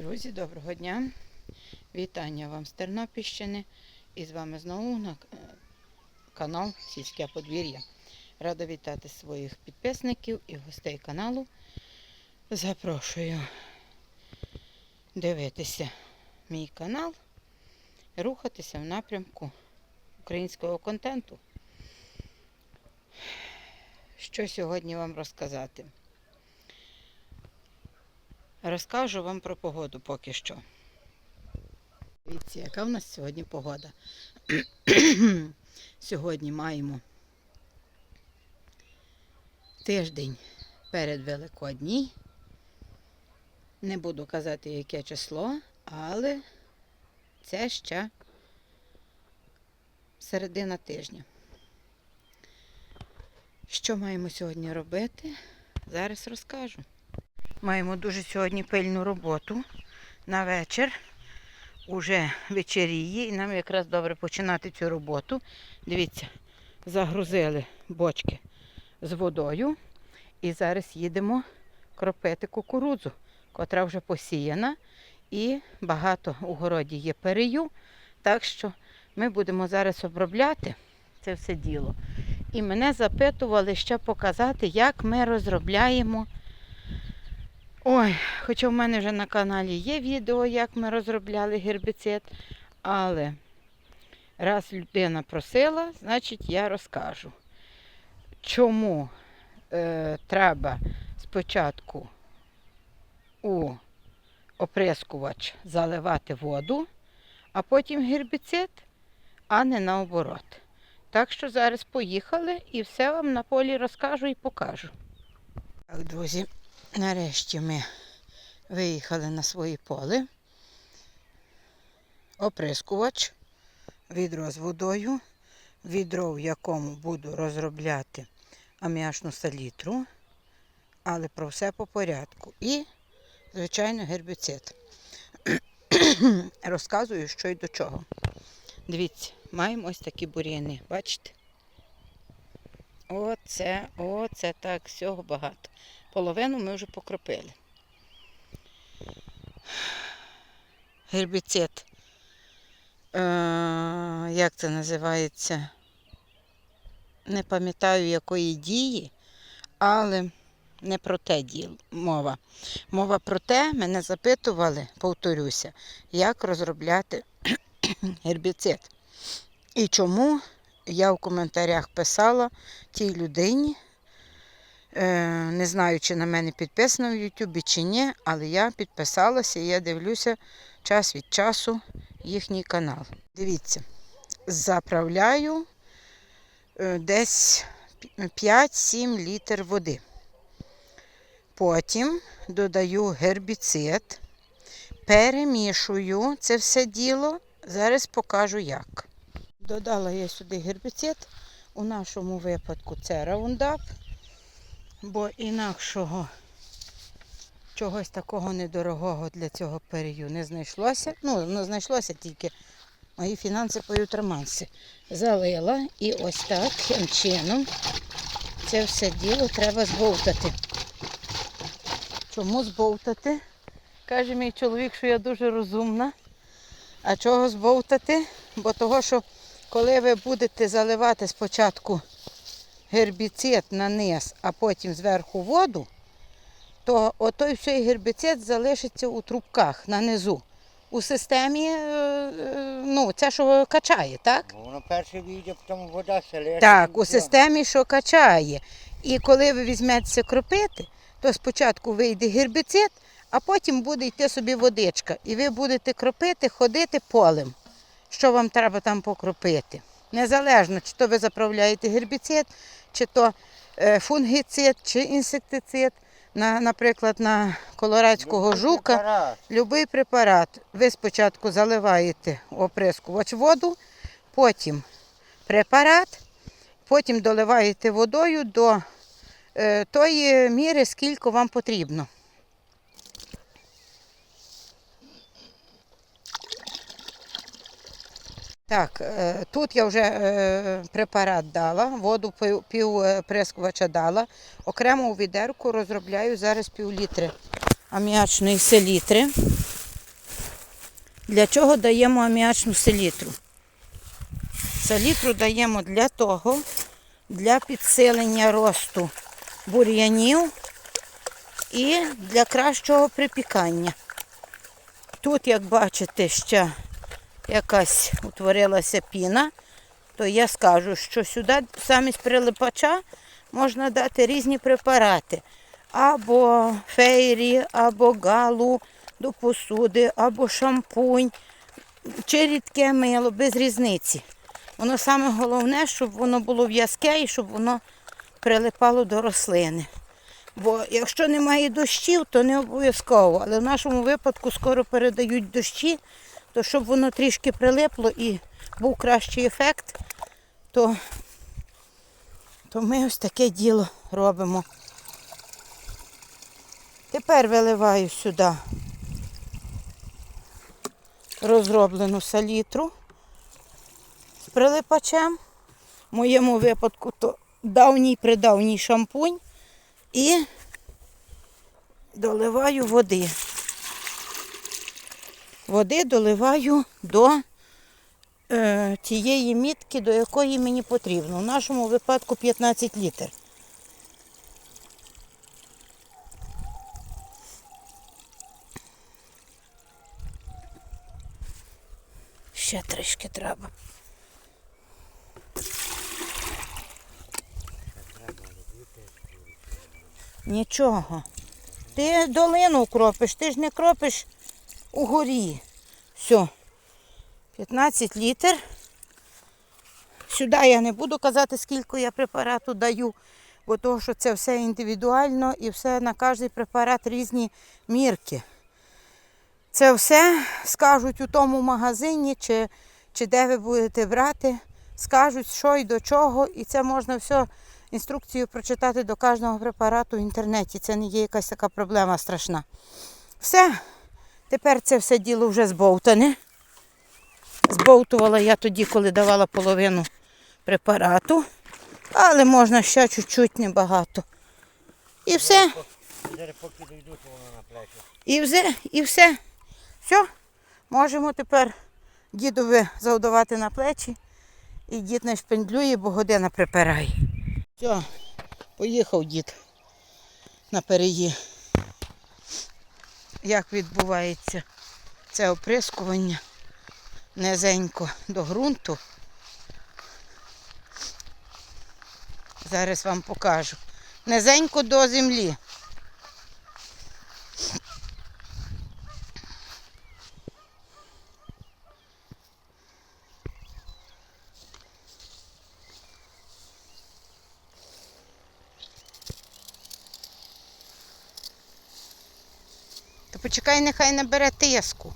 Друзі, доброго дня. Вітання вам з Тернопільщини. І з вами знову на е, канал Сільське подвір'я. Рада вітати своїх підписників і гостей каналу. Запрошую дивитися мій канал, рухатися в напрямку українського контенту. Що сьогодні вам розказати? Розкажу вам про погоду поки що. Дивіться, яка в нас сьогодні погода. сьогодні маємо тиждень перед Великодній. Не буду казати, яке число, але це ще середина тижня. Що маємо сьогодні робити? Зараз розкажу. Маємо дуже сьогодні пильну роботу на вечір. Уже вечеріє і нам якраз добре починати цю роботу. Дивіться, загрузили бочки з водою і зараз їдемо кропити кукурудзу, котра вже посіяна. І багато у городі є перею. Так що ми будемо зараз обробляти це все діло. І мене запитували ще показати, як ми розробляємо. Ой, хоча в мене вже на каналі є відео, як ми розробляли гербіцид, але раз людина просила, значить я розкажу, чому е, треба спочатку у оприскувач заливати воду, а потім гербіцид, а не наоборот. Так що зараз поїхали і все вам на полі розкажу і покажу. Так, друзі, Нарешті ми виїхали на своє поле. Оприскувач, відро з водою, відро, в якому буду розробляти аміачну салітру, але про все по порядку. І, звичайно, гербіцид. Розказую, що й до чого. Дивіться, маємо ось такі бур'яни, бачите? Оце, оце так, всього багато. Половину ми вже покропили. Гербіцид. Е, як це називається? Не пам'ятаю якої дії, але не про те діл, мова. Мова про те, мене запитували, повторюся, як розробляти гербіцид. І чому я в коментарях писала тій людині, Не знаю, чи на мене підписано в Ютубі чи ні, але я підписалася і я дивлюся час від часу їхній канал. Дивіться, заправляю е, десь 5-7 літр води. Потім додаю гербіцид, перемішую це все діло. Зараз покажу як. Додала я сюди гербіцид. У нашому випадку це раундап бо інакшого чогось такого недорогого для цього перію не знайшлося. Ну, не знайшлося тільки мої фінанси поють романси. Залила і ось таким чином це все діло треба збовтати. Чому збовтати? Каже мій чоловік, що я дуже розумна. А чого збовтати? Бо того, що коли ви будете заливати спочатку гербіцид на низ, а потім зверху воду, то отой всей гербіцид залишиться у трубках на низу. У системі, е, е, ну, це що качає, так? Ну, Воно перше вийде, потім вода селе. Так, у системі, що качає. І коли ви візьметеся кропити, то спочатку вийде гербіцид, а потім буде йти собі водичка. І ви будете кропити, ходити полем, що вам треба там покропити. Незалежно, чи то ви заправляєте гербіцид, чи то е, фунгіцид, чи інсектицид, на, наприклад, на колорадського жука. Любий препарат. Ви спочатку заливаєте оприскувач воду, потім препарат, потім доливаєте водою до е, тої міри, скільки вам потрібно. Так, е, тут я вже е, препарат дала, воду пів, е, прискувача дала. Окремо у відерку розробляю зараз пів літри аміачної селітри. Для чого даємо аміачну селітру? Селітру даємо для того, для підсилення росту бур'янів і для кращого припікання. Тут, як бачите, ще якась утворилася піна, то я скажу, що сюди замість прилипача можна дати різні препарати. Або фейрі, або галу до посуди, або шампунь, чи рідке мило, без різниці. Воно саме головне, щоб воно було в'язке і щоб воно прилипало до рослини. Бо якщо немає дощів, то не обов'язково. Але в нашому випадку скоро передають дощі, то щоб воно трішки прилипло і був кращий ефект, то, то ми ось таке діло робимо. Тепер виливаю сюди розроблену салітру з прилипачем. В моєму випадку то давній придавній шампунь і доливаю води. Води доливаю до е, тієї мітки, до якої мені потрібно. В нашому випадку 15 літр. Ще трішки треба. Нічого. Ти долину кропиш, ти ж не кропиш угорі. Все. 15 літр. Сюди я не буду казати, скільки я препарату даю, бо того, що це все індивідуально і все на кожний препарат різні мірки. Це все скажуть у тому магазині, чи, чи де ви будете брати, скажуть, що і до чого, і це можна все інструкцію прочитати до кожного препарату в інтернеті. Це не є якась така проблема страшна. Все, тепер це все діло вже збовтане. Збовтувала я тоді, коли давала половину препарату, але можна ще чуть-чуть небагато. І все. І все, і все. Все. Можемо тепер дідові завдавати на плечі. І дід не шпендлює, бо година припирає. Все, поїхав дід на переї. Як відбувається це оприскування низенько до ґрунту. Зараз вам покажу. Низенько до землі. Почекай, нехай набере тиску.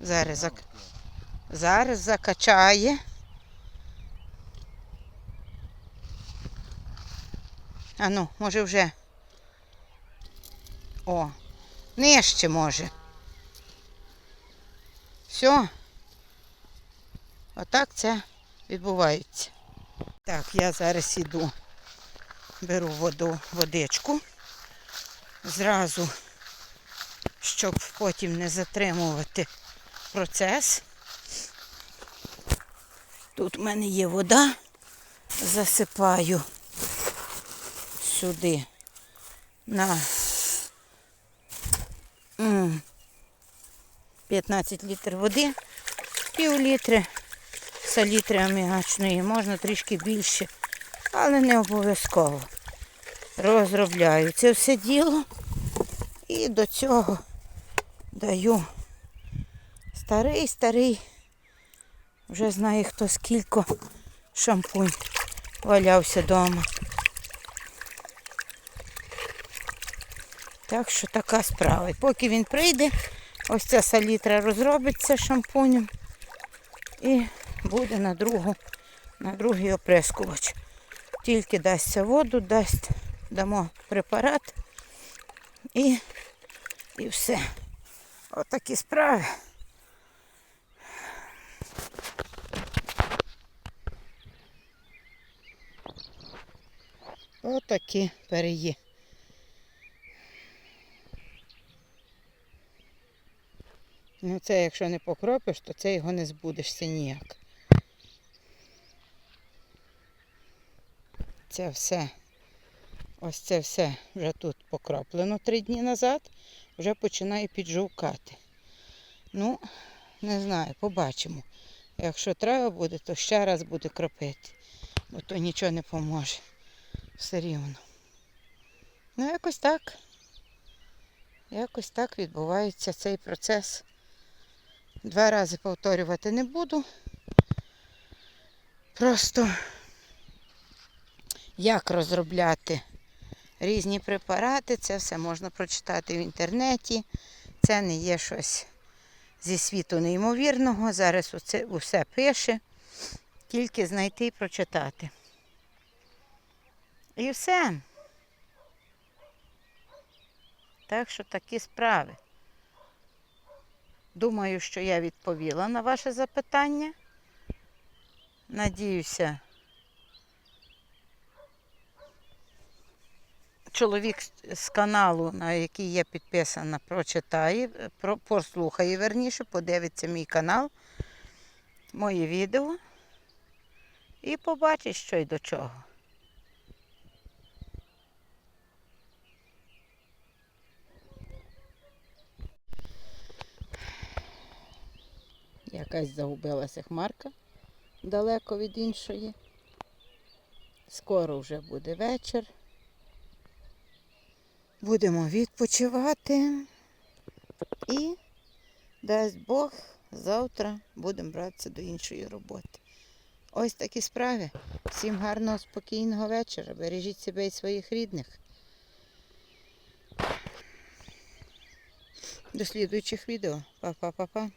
Зараз, зак... Зараз закачає. А ну, може вже. О, нижче може. Все. Отак це відбувається. Так, я зараз іду беру воду, водичку, зразу, щоб потім не затримувати процес. Тут в мене є вода, засипаю сюди на м, 15 літр води, пів літри салітри аміачної, можна трішки більше але не обов'язково. Розробляю це все діло і до цього даю старий, старий, вже знає хто скільки шампунь валявся вдома. Так що така справа. І поки він прийде, ось ця салітра розробиться шампунем і буде на другу, на другий оприскувач. Тільки дасться воду, дасть, дамо препарат і, і все. Отакі справи. Отакі переї. Ну це якщо не покропиш, то це його не збудешся ніяк. Це все. Ось це все вже тут покроплено три дні назад, вже починає піджовкати. Ну, не знаю, побачимо. Якщо треба буде, то ще раз буде кропити. Бо то нічого не поможе. Все рівно. Ну, якось так. Якось так відбувається цей процес. Два рази повторювати не буду. Просто як розробляти різні препарати, це все можна прочитати в інтернеті. Це не є щось зі світу неймовірного. Зараз усе, усе пише. Тільки знайти і прочитати. І все. Так що такі справи. Думаю, що я відповіла на ваше запитання. Надіюся, чоловік з- каналу, на який я підписана, прочитає, е, послухає верніше, подивиться мій канал, моє відео і побачить, що й до чого. Якась загубилася хмарка далеко від іншої. Скоро вже буде вечір. Будемо відпочивати. І, дасть Бог, завтра будемо братися до іншої роботи. Ось такі справи. Всім гарного, спокійного вечора. Бережіть себе і своїх рідних. До слідуючих відео. Па-па-па-па.